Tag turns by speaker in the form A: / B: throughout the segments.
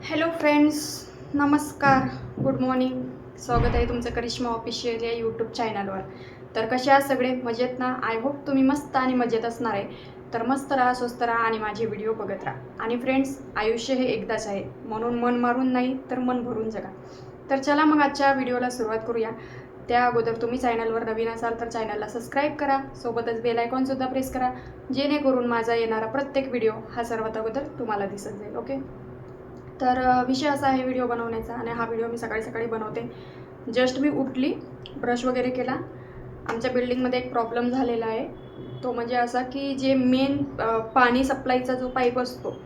A: Hello friends नमस्कार. Good morning स्वागत आहे तुमचं करिश्मा ऑफिशियल या यूट्यूब चॅनलवर तर कसे आहात सगळे? मजेत ना? आय होप तुम्ही मस्त आणि मजेत असणार आहे. तर मस्त राहा स्वस्त राहा आणि माझे व्हिडिओ बघत राहा. आणि फ्रेंड्स आयुष्य हे एकदाच आहे. म्हणून मन मारून नाही तर मन भरून जगा. तर चला मग आजच्या व्हिडिओला सुरुवात करूया. त्या अगोदर तुम्ही चॅनलवर नवीन असाल तर चॅनलला सबस्क्राईब करा. सोबतच बेल आयकॉनसुद्धा प्रेस करा. जेणेकरून माझा येणारा प्रत्येक व्हिडिओ हा सर्वात अगोदर तुम्हाला दिसत जाईल ओके तर विषय असा आहे व्हिडिओ बनवण्याचा आणि हा व्हिडिओ मी सकाळी सकाळी बनवते. जस्ट मी उठली ब्रश वगैरे केला. आमच्या बिल्डिंगमध्ये एक प्रॉब्लेम झालेला आहे. तो म्हणजे असा की जे मेन पाणी सप्लायचा जो पाईप असतो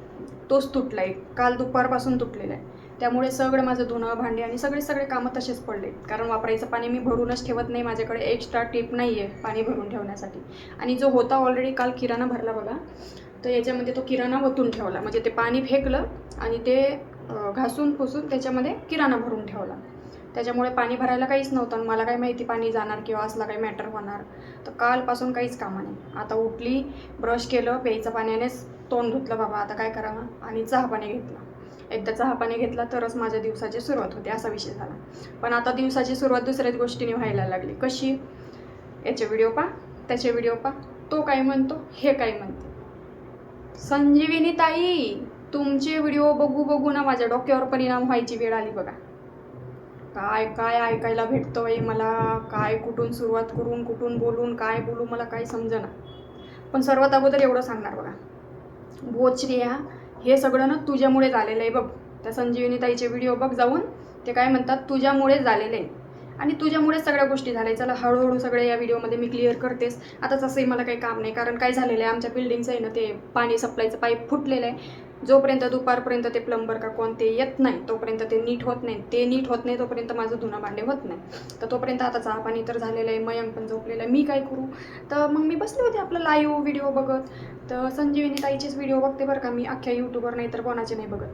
A: तोच तुटला आहे. काल दुपारपासून तुटलेला आहे. त्यामुळे सगळं माझं धुणं भांडी आणि सगळे सगळे कामं तसेच पडले. कारण वापरायचं पाणी मी भरूनच ठेवत नाही. माझ्याकडे एक्स्ट्रा टिप नाही आहे पाणी भरून ठेवण्यासाठी. आणि जो होता ऑलरेडी काल किराणा भरला बघा. तर याच्यामध्ये तो किराणा वतून ठेवला. म्हणजे ते पाणी फेकलं आणि ते घासून पुसून त्याच्यामध्ये किराणा भरून ठेवला. त्याच्यामुळे पाणी भरायला काहीच नव्हतं आणि मला काय माहिती पाणी जाणार किंवा असला काही मॅटर होणार. तर कालपासून काहीच कामं नाही. आता उठली ब्रश केलं प्यायचं पाण्यानेच तोंड धुतलं बाबा आता काय करावं? आणि चहा पाणी घेतला. एकदा चहा पाणी घेतला तरच माझ्या दिवसाची सुरुवात होते असा विषय झाला. पण आता दिवसाची सुरुवात दुसऱ्याच गोष्टीने व्हायला लागली. कशी? याचे व्हिडिओ पा त्याचे व्हिडिओ पा तो काय म्हणतो? हे काय म्हणते? संजीविनी ताई तुमचे व्हिडिओ बघू बघू ना माझ्या डोक्यावर परिणाम व्हायची वेळ आली बघा. काय काय ऐकायला भेटतोय मला काय कुठून सुरुवात करून कुठून बोलून काय बोलू मला काय समजेना. पण सर्वात अगोदर एवढं सांगणार बघा. भोचरिया हे सगळं ना तुझ्यामुळे झालेलं आहे बघ. त्या संजीवनी ताईचे व्हिडिओ बघ जाऊन ते काय म्हणतात तुझ्यामुळे झालेले. आहे आणि तुझ्यामुळेच सगळ्या गोष्टी झाल्या. चला हळूहळू सगळे या व्हिडिओमध्ये मी क्लिअर करतेस. आता तसंही मला काही काम नाही कारण काय झालेलं आहे आमच्या बिल्डिंगचं आहे ना ते पाणी सप्लायचं पाईप फुटलेलं आहे. जोपर्यंत दुपारपर्यंत ते प्लंबर का कोण ते येत नाही तोपर्यंत ते नीट होत नाही. ते नीट होत नाही तोपर्यंत माझं धुणं भांडे होत नाही. तर तोपर्यंत आता चहा पाणी तर झालेलं आहे मयंक पण झोपलेलं आहे मी काय करू? तर मग मी बसले होते आपलं लाईव्ह व्हिडिओ बघत. तर संजीवनी ताईचेच व्हिडिओ बघते बरं का मी अख्ख्या यूट्यूबवर नाही तर कोणाचे नाही बघत.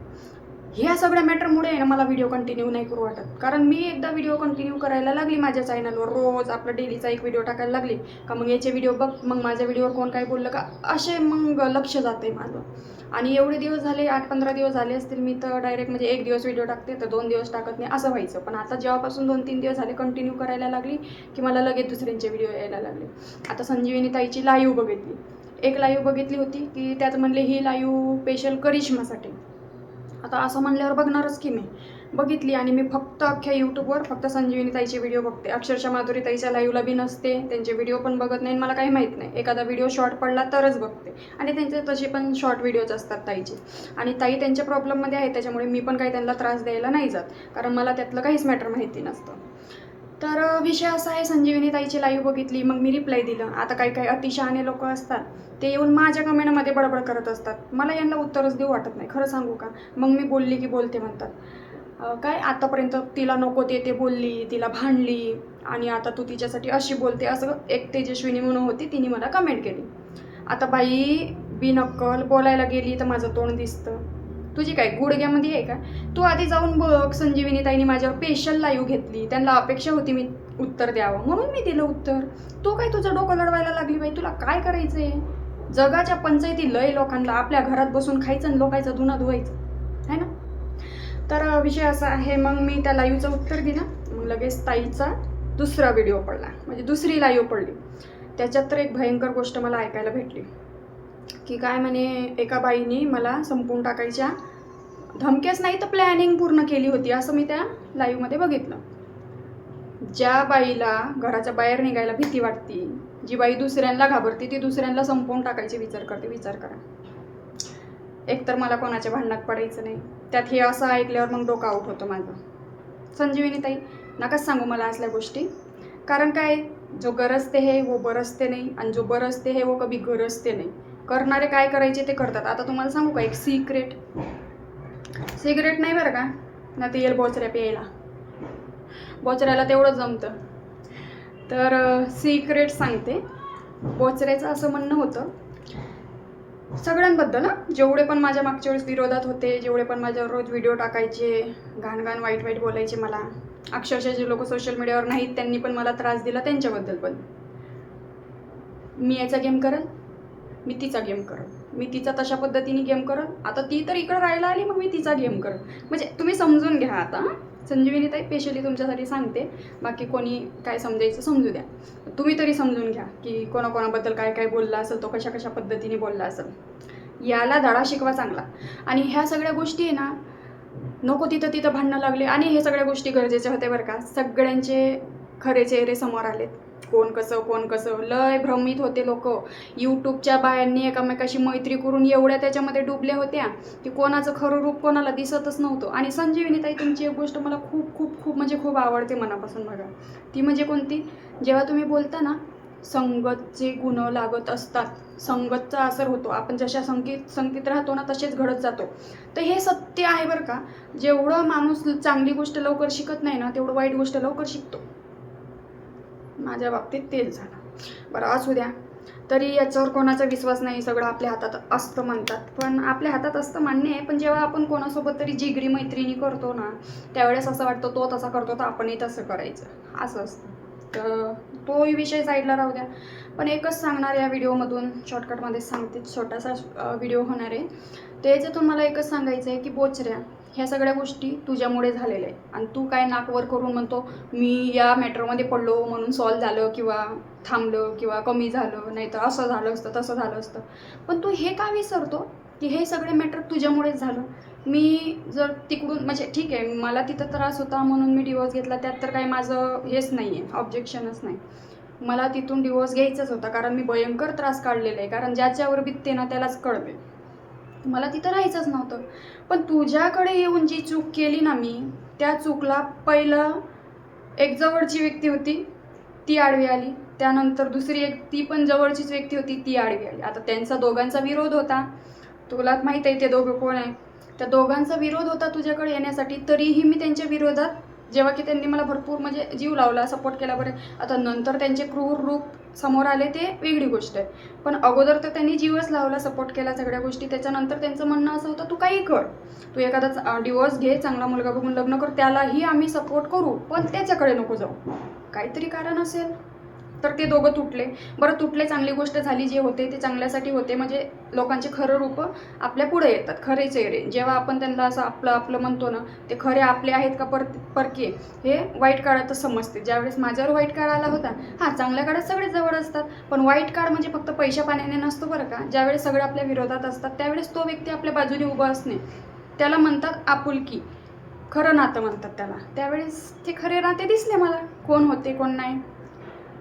A: ह्या सगळ्या मॅटरमुळे आहे ना मला व्हिडिओ कंटिन्यू नाही करू वाटत. कारण मी एकदा व्हिडिओ कंटिन्यू करायला लागली माझ्या चॅनलवर रोज आपला डेलीचा एक व्हिडिओ टाकायला लागली. का मग याचे व्हिडिओ बघ मग माझ्या व्हिडिओवर कोण काय बोललं का? असे मग लक्ष जाते माझं. आणि एवढे दिवस झाले आठ पंधरा दिवस झाले असतील मी तर डायरेक्ट म्हणजे एक दिवस व्हिडिओ टाकते तर दोन दिवस टाकत नाही असं व्हायचं. पण आता जेव्हापासून दोन तीन दिवस झाले कंटिन्यू करायला लागली की मला लगेच दुसऱ्यांचे व्हिडिओ यायला लागले. आता संजीवनी ताईची लाईव्ह बघितली. एक लाईव्ह बघितली होती की त्यात म्हणले ही लाईव्ह स्पेशल करिश्मासाठी. आता असं म्हणल्यावर बघणारच की मी. बघितली आणि मी फक्त अख्ख्या यूट्यूबवर फक्त संजीवनी ताईचे व्हिडिओ बघते. अक्षरशः माधुरी ताईच्या लाईव्हला बी नसते त्यांचे व्हिडिओ पण बघत नाही आणि मला काही माहीत नाही. एखादा व्हिडिओ शॉर्ट पडला तरच बघते. आणि त्यांचे तसे पण शॉर्ट व्हिडिओज असतात ताईचे. आणि ताई त्यांच्या प्रॉब्लेममध्ये आहे त्याच्यामुळे मी पण काही त्यांना त्रास द्यायला नाही जात. कारण मला त्यातलं काहीच मॅटर माहिती नसतं. तर विषय असा आहे संजीवनी ताईची लाईव्ह बघितली मग मी रिप्लाय दिलं. आता काही काही अतिशहाणे लोक असतात ते येऊन माझ्या कमेंटमध्ये बडबड करत असतात. मला यांना उत्तरच देऊ वाटत नाही खरं सांगू का? मग मी बोलली की बोलते म्हणतात. काय आतापर्यंत तिला नको ते ते बोलली तिला भांडली आणि आता तू तिच्यासाठी अशी बोलते असं एक तेजस्विनी म्हणून होती तिने मला कमेंट केली. आता बाई बिनक्कल बोलायला गेली तर माझं तोंड दिसतं. तुझी काय गुडघ्यामध्ये आहे का? तू आधी जाऊन बघ संजीविनी ताईने माझ्यावर पेशल लाईव्ह घेतली. त्यांना अपेक्षा होती मी उत्तर द्यावं. म्हणून मी दिलं उत्तर. तू काय तुझं डोकं लढवायला लागली बाई? तुला काय करायचं आहे जगाच्या पंचायती लय लोकांना आपल्या घरात बसून खायचं आणि लोकांचं धुणं धुवायचं. है ना? तर विषय असा आहे मग मी त्या लाईव्हचं उत्तर दिलं. मग लगेच ताईचा दुसरा व्हिडिओ पडला. म्हणजे दुसरी लाईव्ह पडली. त्याच्यात तर एक भयंकर गोष्ट मला ऐकायला भेटली. की काय म्हणे एका बाईने मला संपवून टाकायच्या. धमक्याच नाही तर प्लॅनिंग पूर्ण केली होती असं मी त्या लाईव्हमध्ये बघितलं. ज्या बाईला घराच्या बाहेर निघायला भीती वाटते जी बाई दुसऱ्यांना घाबरते ती दुसऱ्यांना संपवून टाकायचे विचार करते विचार करा. एकतर मला कोणाच्या भांडणात पडायचं नाही. त्यात हे असं ऐकल्यावर मग डोकं आऊट होतं माझं. संजीवनी ताई नकाच सांगू मला असल्या गोष्टी. कारण काय जो गरजते हे वो बरसते नाही आणि जो बरसते हे वो कभी गरजते नाही. करणारे काय करायचे ते करतात. आता तुम्हाला सांगू का एक सिक्रेट सिगरेट नाही बरं का? ना ते येईल बोचऱ्या प्यायला. बोचऱ्याला तेवढं जमतं. तर सिक्रेट सांगते. बोचऱ्याचं असं म्हणणं होतं. सगळ्यांबद्दल ना जेवढे पण माझ्या मागच्या वेळेस विरोधात होते जेवढे पण माझ्यावर रोज व्हिडिओ टाकायचे घाण घाण वाईट वाईट बोलायचे मला. अक्षरशः जे लोक सोशल मीडियावर नाहीत त्यांनी पण मला त्रास दिला त्यांच्याबद्दल पण. मी याचा गेम करेन? मी तिचा गेम करत मी तिचा तशा पद्धतीने गेम करत आता ती तर इकडं राहायला आली मग मी तिचा गेम करत म्हणजे तुम्ही समजून घ्या आता संजीवनी ताई स्पेशली तुमच्यासाठी सांगते. बाकी कोणी काय समजायचं समजू द्या. तुम्ही तरी समजून घ्या की कोणाकोणाबद्दल काय काय बोलला असेल तो कशा कशा पद्धतीने बोलला असेल. याला धडा शिकवा चांगला. आणि ह्या सगळ्या गोष्टी आहे ना नको तिथं तिथं भांडणं लागले. आणि हे सगळ्या गोष्टी गरजेच्या होत्या बरं का. सगळ्यांचे खरे चेहरे समोर आलेत. कोण कसं कोण कसं. लय भ्रमित होते लोक. यूट्यूबच्या बायांनी एकामेकाशी मैत्री करून एवढ्या त्याच्यामध्ये डुबल्या होत्या की कोणाचं खरं रूप कोणाला दिसतच नव्हतं. आणि संजीवनी ताई तुमची एक गोष्ट मला खूप खूप खूप म्हणजे खूप आवडते मनापासून बघा. ती म्हणजे कोणती? जेव्हा तुम्ही बोलता ना संगतचे गुण लागत असतात. संगतचा असर होतो. आपण जशा संगीत संगीत राहतो ना तसेच घडत जातो. तर हे सत्य आहे बरं का. जेवढं माणूस चांगली गोष्ट लवकर शिकत नाही ना तेवढं वाईट गोष्ट लवकर शिकतो. माझ्या बाबतीत तेच झालं. बरं असू द्या. तरी याच्यावर कोणाचा विश्वास नाही सगळं आपल्या हातात असतं म्हणतात. पण आपल्या हातात असतं मान्य आहे पण जेव्हा आपण कोणासोबत तरी जिगरी मैत्रिणी करतो ना त्यावेळेस असं वाटतं तो तसा करतो तर आपणही तसं करायचं. असं असतं. तर तोही विषय साईडला राहू द्या. पण एकच सांगणार या व्हिडिओमधून शॉर्टकटमध्ये सांगते छोटासा व्हिडिओ होणार आहे. त्याच्यातून मला एकच सांगायचं आहे की बोचऱ्या ह्या सगळ्या गोष्टी तुझ्यामुळे झालेल्या आहे आणि तू काय नाकवर करून म्हणतो मी या मॅटरमध्ये पडलो म्हणून सॉल्व झालं किंवा थांबलं किंवा कमी झालं नाही तर असं झालं असतं तसं झालं असतं. पण तू हे का विसरतो की हे सगळे मॅटर तुझ्यामुळेच झालं? मी जर तिकडून म्हणजे ठीक आहे मला तिथं त्रास होता म्हणून मी डिवोर्स घेतला त्यात तर काही माझं हेच नाही आहे ऑब्जेक्शनच नाही. मला तिथून डिवोर्स घ्यायचाच होता कारण मी भयंकर त्रास काढलेला आहे कारण ज्याच्यावर बितते ना त्यालाच कळवे मला तिथं राहायचंच नव्हतं. पण तुझ्याकडे येऊन जी चूक केली ना मी त्या चूकला पहिलं एक जवळची व्यक्ती होती ती आडवी आली. त्यानंतर दुसरी एक ती पण जवळचीच व्यक्ती होती ती आडवी आली. आता त्यांचा दोघांचा विरोध होता. तुला माहीत आहे ते दोघं कोण आहे. त्या दोघांचा विरोध होता तुझ्याकडे येण्यासाठी तरीही मी त्यांच्या विरोधात जेव्हा की त्यांनी मला भरपूर म्हणजे जीव लावला सपोर्ट केला बरं. आता नंतर त्यांचे क्रूर रूप समोर आले ते वेगळी गोष्ट आहे. पण अगोदर तर त्यांनी जीवच लावला सपोर्ट केला सगळ्या गोष्टी. त्याच्यानंतर त्यांचं म्हणणं असं होतं तू काही कर. तू एखादा डिवोर्स घे चांगला मुलगा बघून लग्न कर. त्यालाही आम्ही सपोर्ट करू पण त्याच्याकडे नको जाऊ. काहीतरी कारण असेल. तर ते दोघं तुटले. बरं तुटले चांगली गोष्ट झाली जे होते ते चांगल्यासाठी होते. म्हणजे लोकांचे खरं रूपं आपल्या पुढे येतात खरे चेहरे. जेव्हा आपण त्यांना असं आपलं आपलं म्हणतो ना ते खरे आपले आहेत का पर परके हे वाईट काळातच समजते. ज्यावेळेस माझ्यावर वाईट काळ आला होता हां चांगल्या काळात सगळे जवळ असतात. पण वाईट काळ म्हणजे फक्त पैशा पाण्याने नसतो बरं का. ज्यावेळेस सगळे आपल्या विरोधात असतात त्यावेळेस तो व्यक्ती आपल्या बाजूने उभा असणे त्याला म्हणतात आपुलकी. खरं नातं म्हणतात त्याला. त्यावेळेस ते खरे नाते दिसले मला. कोण होते कोण नाही.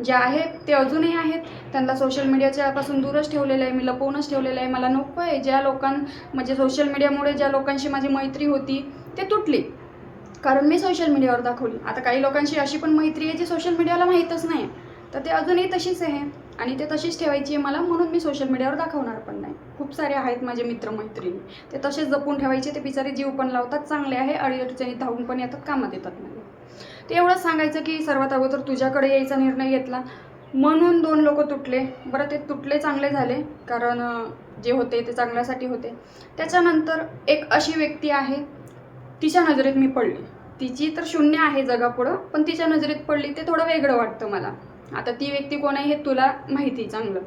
A: जे आहेत ते अजूनही आहेत. त्यांना सोशल मीडियाच्यापासून दूरच ठेवलेलं आहे. मी लपवूनच ठेवलेलं आहे. मला नको आहे ज्या लोकां म्हणजे सोशल मीडियामुळे ज्या लोकांशी माझी मैत्री होती ते तुटली. कारण मी सोशल मीडियावर दाखवली. आता काही लोकांशी अशी पण मैत्री आहे जी सोशल मीडियाला माहीतच नाही. तर ते अजूनही तशीच आहे. आणि ते तशीच ठेवायची आहे मला म्हणून मी सोशल मीडियावर दाखवणार पण नाही. खूप सारे आहेत माझे मित्रमैत्रिणी. ते तसेच जपून ठेवायचे. ते बिचारे जीव पण लावतात. चांगले आहे. अडीअडचणी धावून पण येतात. कामात येतात. मला ते एवढंच सांगायचं की सर्वात अगोदर तुझ्याकडे यायचा निर्णय घेतला. म्हणून दोन लोक तुटले. बरं ते तुटले चांगले झाले. कारण जे होते ते चांगल्यासाठी होते. त्याच्यानंतर एक अशी व्यक्ती आहे तिच्या नजरेत मी पडली. तिची तर शून्य आहे जगापुढं पण तिच्या नजरेत पडली ते थोडं वेगळं वाटतं मला. आता ती व्यक्ती कोण आहे हे तुला माहिती चांगलं.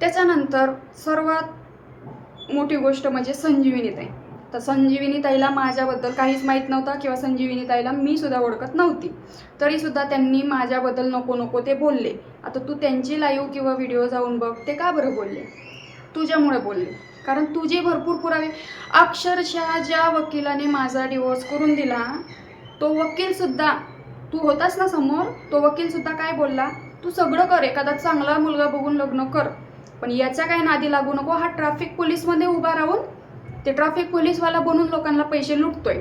A: त्याच्यानंतर सर्वात मोठी गोष्ट म्हणजे संजीवनीत आहे तर संजीविनी ताईला माझ्याबद्दल काहीच माहीत नव्हतं किंवा संजीविनी ताईला मी सुद्धा ओळखत नव्हती. तरीसुद्धा त्यांनी माझ्याबद्दल नको नको ते बोलले. आता तू त्यांची लाईव्ह किंवा व्हिडिओ जाऊन बघ ते का बरं बोलले? तुझ्यामुळे बोलले. कारण तुझे भरपूर पुरावे अक्षरशः ज्या वकिलाने माझा डिवोर्स करून दिला तो वकीलसुद्धा तू होतास ना समोर? तो वकीलसुद्धा काय बोलला? तू सगळं कर एखादा चांगला मुलगा बघून लग्न कर. पण याच्या काय नादी लागू नको हा ट्रॅफिक पोलीसमध्ये उभा राहून ते ट्रॅफिक पोलीसवाला बनून लोकांना पैसे लुटतोय.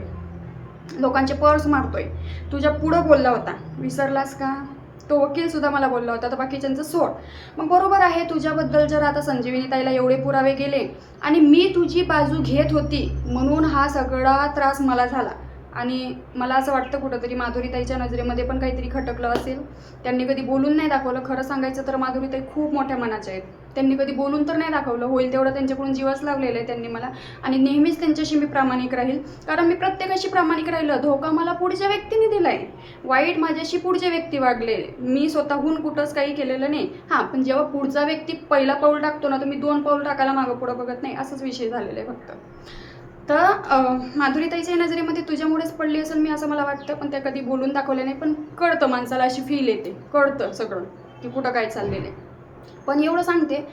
A: लोकांचे पर्स मारतोय. तुझ्या पुढं बोलला होता. विसरलास का? तो वकील सुद्धा मला बोलला होता तर बाकीच्यांचं सोड. मग बरोबर आहे तुझ्याबद्दल जर आता संजीविनी ताईला एवढे पुरावे गेले आणि मी तुझी बाजू घेत होती म्हणून हा सगळा त्रास मला झाला. आणि मला असं वाटतं कुठंतरी माधुरीताईच्या नजरेमध्ये पण काहीतरी खटकलं असेल. त्यांनी कधी बोलून नाही दाखवलं. खरं सांगायचं तर माधुरीताई खूप मोठ्या मनाच्या आहेत. त्यांनी कधी बोलून तर नाही दाखवलं. होईल तेवढं त्यांच्याकडून जीवच लावलेलं आहे त्यांनी मला. आणि नेहमीच त्यांच्याशी मी प्रामाणिक राहील. कारण मी प्रत्येकाशी प्रामाणिक राहिलं. धोका मला पुढच्या व्यक्तीने दिला आहे वाईट माझ्याशी पुढचे व्यक्ती वागले. मी स्वतःहून कुठंच काही केलेलं नाही. हां पण जेव्हा पुढचा व्यक्ती पहिला पाऊल टाकतो ना तर मी दोन पाऊल टाकायला मागं पुढं बघत नाही. असंच विषय झालेला आहे फक्त. तर अं, माधुरीताईच्या नजरेमध्ये तुझ्यामुळेच पडली असेल मी असं मला वाटतं. पण त्या कधी बोलून दाखवलं नाही. पण कळतं माणसाला अशी फील येते. कळतं सगळं. की कुठं काय चाललेलं आहे. पण एवढं सांगते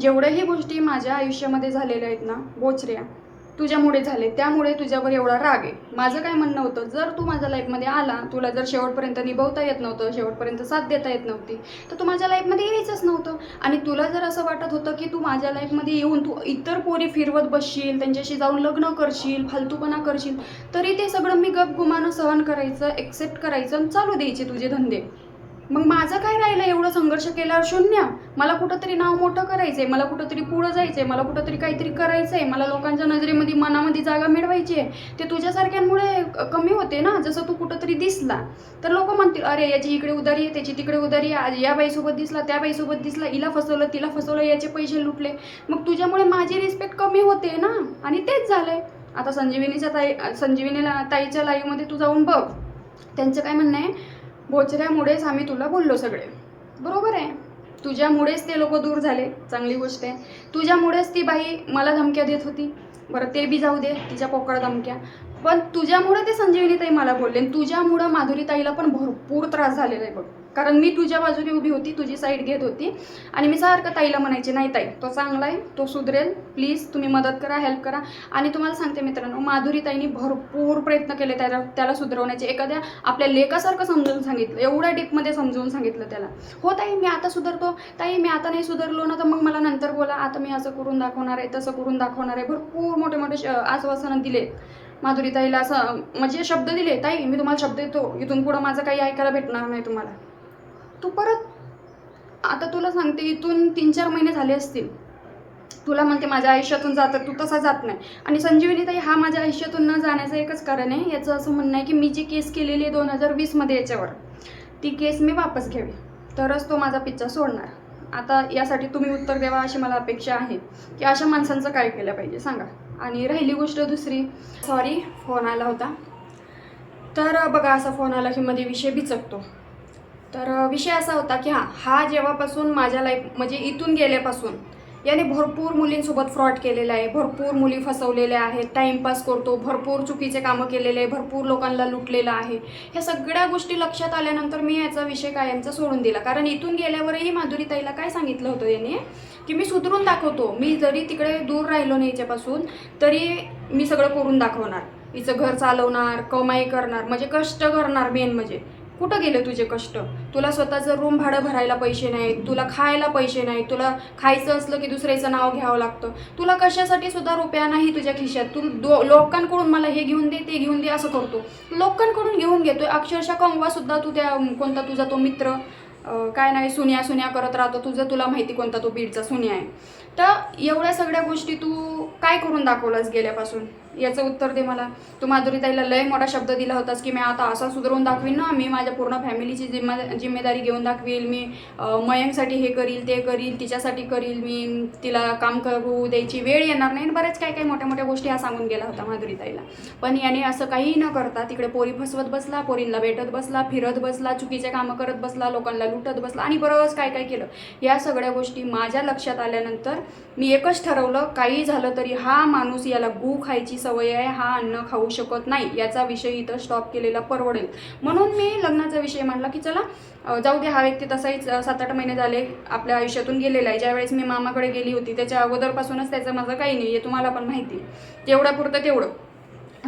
A: जेवढ्याही गोष्टी माझ्या आयुष्यामध्ये झालेल्या आहेत ना बोचऱ्या तुझ्यामुळे झाले त्यामुळे तुझ्यावर एवढा राग आहे. माझं काय म्हणणं होतं जर तू माझ्या लाईफमध्ये आला तुला जर शेवटपर्यंत निभवता येत नव्हतं शेवटपर्यंत साथ देता येत नव्हती तर तू माझ्या लाईफमध्ये यायचंच नव्हतं. आणि तुला जर असं वाटत होतं की तू माझ्या लाईफमध्ये येऊन तू इतर पोरी फिरवत बसशील त्यांच्याशी जाऊन लग्न करशील फालतूपणा करशील तरी ते सगळं मी गपगुमानं सहन करायचं एक्सेप्ट करायचं आणि चालू द्यायचे तुझे धंदे. मग माझं काय राहिलं? एवढं संघर्ष केल्यावर शून्य. मला कुठंतरी नाव मोठं करायचंय मला कुठंतरी पुढं जायचंय मला कुठंतरी काहीतरी करायचंय मला लोकांच्या नजरेमध्ये मनामध्ये जागा मिळवायची आहे ते तुझ्यासारख्यांमुळे कमी होते ना जसं तू कुठंतरी दिसला. तर लोक म्हणतील अरे याची इकडे उदारी आहे त्याची तिकडे उदारी आहे आज या बाईसोबत दिसला त्या बाईसोबत दिसला हिला फसवलं तिला फसवलं याचे पैसे लुटले. मग तुझ्यामुळे माझी रिस्पेक्ट कमी होते ना? आणि तेच झालंय. आता संजीवनीच्या ताई संजीवनीला ताईच्या लाईव्हमध्ये तू जाऊन बघ. त्यांचं काय म्हणणं आहे? बोचऱ्यामुळेच आम्ही तुला बोललो सगळे. बरोबर आहे. तुझ्यामुळेच ते लोक दूर झाले. चांगली गोष्ट आहे. तुझ्यामुळेच ती बाई मला धमक्या देत होती. बरं ते बी जाऊ दे. तिच्या पोकळ धमक्या. पण तुझ्यामुळे ते संजीवनीताई मला बोलले. आणि तुझ्यामुळं माधुरीताईला पण भरपूर त्रास झालेला आहे बघ. कारण मी तुझ्या बाजूने उभी होती तुझी साईड घेत होती. आणि मी सारखं ताईला म्हणायचे नाही ताई तो चांगला आहे तो सुधरेल. प्लीज तुम्ही मदत करा हेल्प करा. आणि तुम्हाला सांगते मित्रांनो माधुरीताईंनी भरपूर प्रयत्न केले त्याला त्याला सुधरवण्याचे. एखाद्या आपल्या लेखासारखं समजून सांगितलं एवढ्या डीपमध्ये समजून सांगितलं त्याला. हो ताई मी आता सुधरतो. ताई मी आता नाही सुधारलो ना तर मग मला नंतर बोला. आता मी असं करून दाखवणार आहे तसं करून दाखवणार आहे. भरपूर मोठे मोठे श- आश्वासनं दिले. माधुरीताईला असं म्हणजे शब्द दिले ताई मी तुम्हाला शब्द देतो. इथून पुढं माझं काही ऐकायला भेटणार नाही तुम्हाला. तू परत आता तुला सांगते इथून तीन चार महिने झाले असतील. तुला म्हणते माझ्या आयुष्यातून जातं तू तसा जात नाही. आणि संजीवनीताई हा माझ्या आयुष्यातून न जाण्याचं एकच कारण आहे याचं असं म्हणणं आहे की मी जी केस केलेली आहे दोन हजार वीसमध्ये याच्यावर ती केस मी वापस घ्यावी. तरच तो माझा पिच्चा सोडणार. आता यासाठी तुम्ही उत्तर द्यावा अशी मला अपेक्षा आहे की अशा माणसांचं काय केलं पाहिजे सांगा. आणि राहिली गोष्ट दुसरी. सॉरी फोन आला होता. तर बघा असा फोन आला की मध्ये विषय बिचकतो. तर विषय असा होता की हां हा जेव्हापासून माझ्या लाईफ म्हणजे इथून गेल्यापासून याने भरपूर मुलींसोबत फ्रॉड केलेला आहे भरपूर मुली फसवलेल्या आहेत टाईमपास करतो भरपूर चुकीचे कामं केलेले आहे भरपूर लोकांना लुटलेलं आहे. ह्या सगळ्या गोष्टी लक्षात आल्यानंतर मी याचा विषय कायमचा सोडून दिला. कारण इथून गेल्यावरही माधुरीताईला काय सांगितलं होतं याने? की मी सुधरून दाखवतो. मी जरी तिकडे दूर राहिलो नाही याच्यापासून तरी मी सगळं करून दाखवणार. हिचं घर चालवणार कमाई करणार म्हणजे कष्ट करणार मेन म्हणजे. कुठं गेले तुझे कष्ट? तुला स्वतःचं रूम भाडं भरायला पैसे नाहीत तुला खायला पैसे नाहीत तुला खायचं असलं की दुसऱ्याचं नाव घ्यावं लागतं. तुला कशासाठी सुद्धा रुपया नाही तुझ्या खिशात? तू दो लोकांकडून मला हे घेऊन दे ते घेऊन दे असं करतो. लोकांकडून घेऊन घेतो अक्षरशः कमवा सुद्धा तू त्या कोणता तुझा तो मित्र काय नाही सुन्या सुन्या करत राहतो. तुझं तुला माहिती कोणता तो बीडचा सुन्या आहे. तर एवढ्या सगळ्या गोष्टी तू काय करून दाखवलास गेल्यापासून? याचं उत्तर दे मला. तू माधुरीताईला लय मोठा शब्द दिला होतास की मी आता असा सुधारून दाखवीन ना. मी माझ्या पूर्ण फॅमिलीची जिम्मा जिम्मेदारी घेऊन दाखवील. मी मयंकसाठी हे करील ते करील तिच्यासाठी करील. मी तिला काम करू द्यायची वेळ येणार नाही. आणि बऱ्याच काही काही मोठ्या मोठ्या गोष्टी हा सांगून गेला होता माधुरीताईला. पण याने असं काही न करता तिकडे पोरी फसवत बसला पोरींना भेटत बसला फिरत बसला चुकीचे कामं करत बसला लोकांना लुटत बसला आणि बरंच काय काय केलं. या सगळ्या गोष्टी माझ्या लक्षात आल्यानंतर मी एकच ठरवलं काही झालं तरी हा माणूस याला गू खायची सवय आहे हा अन्न खाऊ शकत नाही याचा विषय इथं स्टॉप केलेला परवडेल. म्हणून मी लग्नाचा विषय मांडला की चला जाऊ दे हा व्यक्ती तसाही सात आठ महिने झाले आपल्या आयुष्यातून गेलेला आहे. ज्यावेळेस मी मामाकडे गेली होती त्याच्या अगोदरपासूनच त्याचं माझं काही नाही आहे तुम्हाला पण माहिती आहे. तेवढ्यापुरतं तेवढं.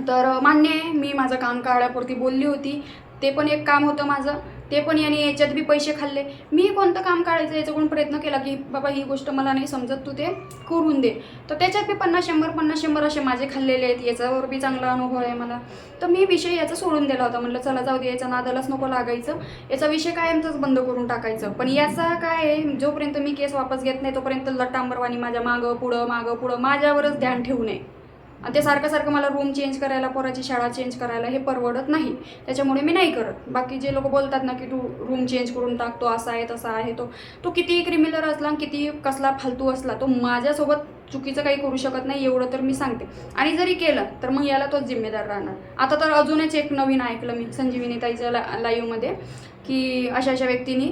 A: तर मान्य आहे मी माझं काम काळापुरती बोलली होती. ते पण एक काम होतं माझं. ते पण याने याच्यात बी पैसे खाल्ले. मी कोणतं काम काढायचं याच्याकडून प्रयत्न केला की बाबा ही गोष्ट मला नाही समजत तू ते करून दे. तर त्याच्यात बी पन्नास शंभर पन्नास शंभर असे माझे खाल्लेले आहेत. याच्यावर बी चांगला अनुभव आहे मला. तर मी विषय याचा सोडून दिला होता. म्हटलं चला जाऊ दे याच्या नादालाच नको लागायचं. याचा विषय कायमचाच बंद करून टाकायचं. पण याचा काय आहे जोपर्यंत मी केस वापस घेत नाही तोपर्यंत लट्टांबरवाणी माझ्या मागं पुढं मागं पुढं माझ्यावरच ध्यान ठेवू नये. आणि ते सारखं सारखं मला रूम चेंज करायला पोराची शाळा चेंज करायला हे परवडत नाही. त्याच्यामुळे मी नाही करत. बाकी जे लोक बोलतात ना की तू रूम चेंज करून टाकतो असा आहे तसा आहे तो तो कितीही क्रिमिनल असला किती कसला फालतू असला तो माझ्यासोबत चुकीचं काही करू शकत नाही एवढं तर मी सांगते. आणि जरी केलं तर मग याला तोच जिम्मेदार राहणार. आता तर अजूनच एक नवीन ऐकलं मी संजीविनी ताईच्या ला लाईव्हमध्ये की अशा अशा व्यक्तींनी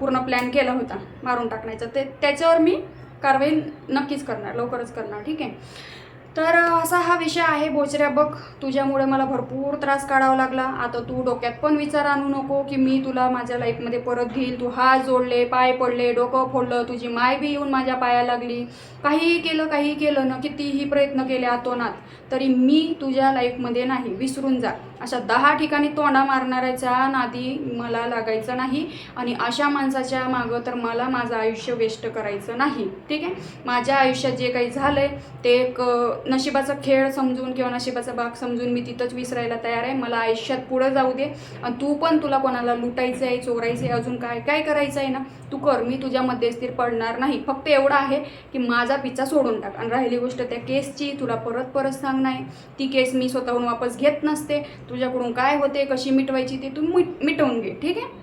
A: पूर्ण प्लॅन केला होता मारून टाकण्याचा. ते त्याच्यावर मी कारवाई नक्कीच करणार लवकरच करणार ठीक आहे? तर असा हा विषय आहे बोचऱ्या बघ. तुझ्यामुळे मला भरपूर त्रास काढावा लागला. आता तू डोक्यात पण विचार आणू नको की मी तुला माझ्या लाईफमध्ये परत घेईल. तू हात जोडले पाय पडले डोकं फोडलं तुझी माय बी येऊन माझ्या पाया लागली. काहीही केलं काहीही केलं ना कितीही प्रयत्न केले आतोनात तरी मी तुझ्या लाईफमध्ये नाही विसरून जा. अशा दहा ठिकाणी तोंडा मारणाऱ्याच्या नादी मला लागायचं नाही आणि अशा माणसाच्या मागं तर मला माझं आयुष्य वेस्ट करायचं नाही. ठीक आहे? माझ्या आयुष्यात जे काही झालं आहे ते एक नशिबाचा खेळ समजून किंवा नशिबाचा भाग समजून मी तिथंच विसरायला तयार आहे. मला आयुष्यात पुढं जाऊ दे. आणि तू पण तुला कोणाला लुटायचं आहे चोरायचं आहे अजून काय काय करायचं आहे ना? तू कर मी तुझ्या मध्यस्थीर पडणार नाही. फक्त एवढं आहे की माझा पिचा सोडून टाक. आणि राहिली गोष्ट त्या केसची तुला परत परत सांग नाही ती केस मी स्वतःहून वापस घेत नसते. तुझ्याकडून काय होते कशी मिटवायची ते तू मिट मिटवून घे ठीक आहे?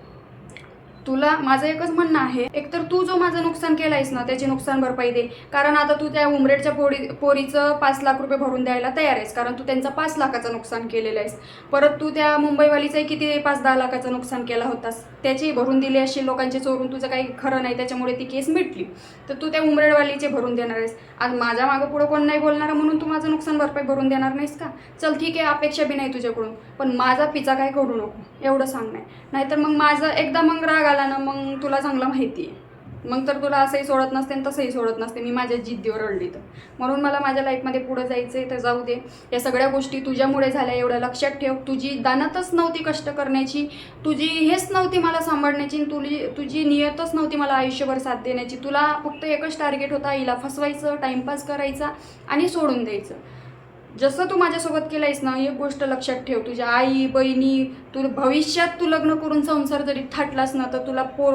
A: तुला माझं एकच म्हणणं आहे एकतर तू जो माझं नुकसान केलं आहेस ना त्याची नुकसान भरपाई दे. कारण आता तू त्या उमरेडच्या पोरी पोरीचं पाच लाख रुपये भरून द्यायला तयार आहेस. कारण तू त्यांचा पाच लाखाचं नुकसान केलेलं आहेस. परत तू त्या मुंबईवालीचंही किती पाच दहा लाखाचं नुकसान केला होतास? त्याची भरून दिली अशी लोकांचे चोरून तुझं काही खरं नाही त्याच्यामुळे ती केस मिटली. तर तू त्या उमरेडवालीचे भरून देणार आहेस. आज माझ्या मागं पुढं कोण नाही बोलणार म्हणून तू माझं नुकसान भरपाई भरून देणार नाहीस का? चल ठीक आहे अपेक्षा बी नाही तुझ्याकडून पण माझा पिचा काय करू नको एवढं सांग नाही. नाहीतर मग माझं एकदा मग राग आला ना मग तुला चांगलं माहिती आहे. मग तर तुला असंही सोडत नसते आणि तसंही सोडत नसते. मी माझ्या जिद्दीवर रडली तर. म्हणून मला माझ्या लाईफमध्ये पुढं जायचं आहे तर जाऊ दे. या सगळ्या गोष्टी तुझ्यामुळे झाल्या एवढं लक्षात ठेव. तुझी दानातच नव्हती कष्ट करण्याची. तुझी हेच नव्हती मला सांभाळण्याची आणि तुझी तुझी नियतच नव्हती मला आयुष्यभर साथ देण्याची. तुला फक्त एकच टार्गेट होता हिला फसवायचं टाईमपास करायचा आणि सोडून द्यायचं. जसं तू माझ्यासोबत केलंयस ना एक गोष्ट लक्षात ठेव. तुझ्या आई बहिणी तू भविष्यात तू लग्न करून संसार जरी थाटलास ना तर तुला पोर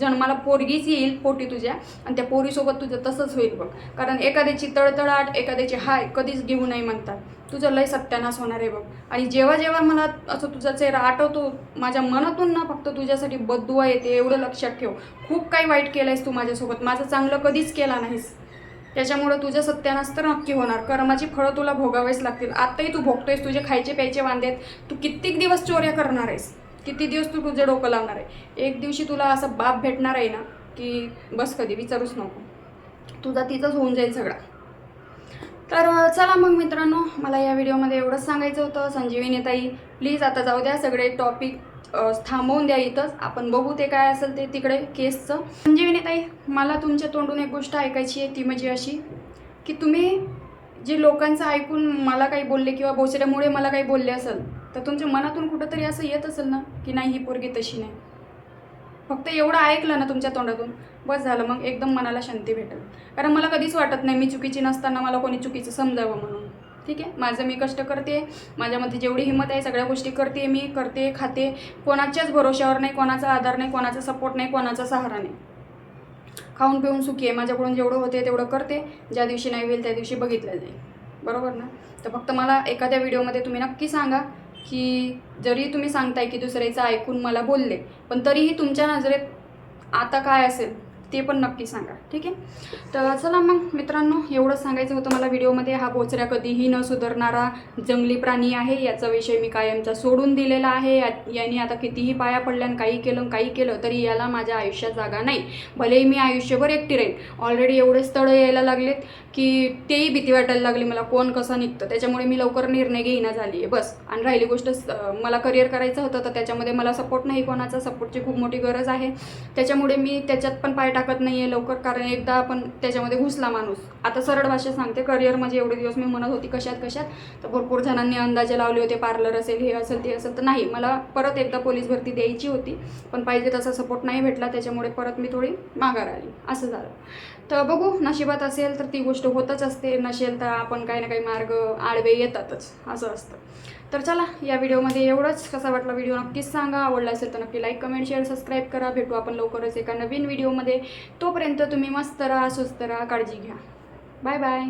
A: जन्माला पोरगीच येईल पोटी तुझ्या. आणि त्या पोरीसोबत तुझं तसंच होईल बघ. कारण एखाद्याची तळतळाट एखाद्याची हाय कधीच घेऊ नाही म्हणतात. तुझं लय सत्यानाश होणार आहे बघ. आणि जेव्हा जेव्हा मला असं तुझा चेहरा आठवतो माझ्या मनातून ना फक्त तुझ्यासाठी बदुआ येते एवढं लक्षात ठेव. खूप काही वाईट केलंयस तू माझ्यासोबत. माझं चांगलं कधीच केला नाहीस. त्याच्यामुळं तुझं सत्यानाश तर नक्की होणार. कर्माची फळं तुला भोगावेच लागतील. आत्ताही तू भोगतोयस तुझे खायचे प्यायचे वांदेत तू कित्येक दिवस चोऱ्या करणार आहेस. किती दिवस तू तुझं डोकं लावणार आहे? एक दिवशी तुला असं बाप भेटणार आहे ना की बस कधी विचारूच नको. तुझा तिथंच होऊन जाईल सगळा. तर चला मग मित्रांनो मला या व्हिडिओमध्ये एवढंच सांगायचं होतं. संजीवनी ताई प्लीज आता जाऊ द्या. सगळे टॉपिक थांबवून द्या इथंच. आपण बघू ते काय असेल ते तिकडे केसचं. संजीवनी ताई मला तुमच्या तोंडून एक गोष्ट ऐकायची आहे ती म्हणजे अशी की तुम्ही जे लोकांचं ऐकून मला काही बोलले किंवा बोचऱ्यामुळे मला काही बोलले असेल तर तुमच्या मनातून कुठंतरी असं येत असेल ना की नाही ही पोरगी तशी नाही. फक्त एवढं ऐकलं ना तुमच्या तोंडातून बस झालं मग एकदम मनाला शांती भेटेल. कारण मला कधीच वाटत नाही मी चुकीची नसताना मला कोणी चुकीचं समजावं म्हणून. ठीक आहे? माझं मी कष्ट करते माझ्यामध्ये जेवढी हिंमत आहे सगळ्या गोष्टी करते मी करते खाते. कोणाच्याच भरोश्यावर नाही कोणाचा आधार नाही कोणाचा सपोर्ट नाही कोणाचा सहारा नाही. खाऊन पिऊन सुखी आहे. माझ्याकडून जेवढं होते तेवढं करते. ज्या दिवशी नाही होईल त्या दिवशी बघितलं जाईल. बरोबर ना? तर फक्त मला एखाद्या व्हिडिओमध्ये तुम्ही नक्की सांगा की जरी तुम्ही सांगताय की दुसऱ्याचं ऐकून मला बोलले पण तरीही तुमच्या नजरेत आता काय असेल? ते पण नक्की सांगा. ठीक आहे? तर चला मग मित्रांनो एवढंच सांगायचं होतं मला व्हिडिओमध्ये. हा बोचऱ्या कधीही न सुधारणारा जंगली प्राणी आहे. याचा विषय मी कायमचा सोडून दिलेला आहे. या- याने आता कितीही पाया पडल्यान काही केलं काही केलं तरी याला माझ्या आयुष्यात जागा नाही. भलेही मी आयुष्यभर एकटी राहील ऑलरेडी एवढे स्थळं यायला लागलेत. की तेही भीती वाटायला लागली मला कोण कसं निघतं? त्याच्यामुळे मी लवकर निर्णय घेईना झाली आहे बस. आणि राहिली गोष्ट मला करिअर करायचं होतं तर त्याच्यामध्ये मला सपोर्ट नाही कोणाचा. सपोर्टची खूप मोठी गरज आहे. त्याच्यामुळे मी त्याच्यात पण पाय टाकत नाही आहे लवकर कारण एकदा आपण त्याच्यामध्ये घुसला माणूस. आता सरळ भाषा सांगते करिअर म्हणजे एवढे दिवस मी म्हणत होती कशात कशात? तर भरपूर जणांनी अंदाजे लावले होते पार्लर असेल हे असेल ते असेल. तर नाही मला परत एकदा पोलीस भरती द्यायची होती पण पाहिजे तसा सपोर्ट नाही भेटला. त्याच्यामुळे परत मी थोडी माघार आली. असं झालं. तर बघू नशिबात असेल तर ती गोष्ट होतच असते. नसेल तर आपण काही ना काही मार्ग आडवे येतातच. असं असतं. तर चला या व्हिडिओमध्ये एवढंच. कसा वाटला व्हिडिओ नक्कीच सांगा. आवडला असेल तर नक्की लाईक कमेंट शेअर सबस्क्राईब करा. भेटू आपण लवकरच एका नवीन व्हिडिओमध्ये. तोपर्यंत तुम्ही मस्त राहा स्वस्त राहा काळजी घ्या. Bye bye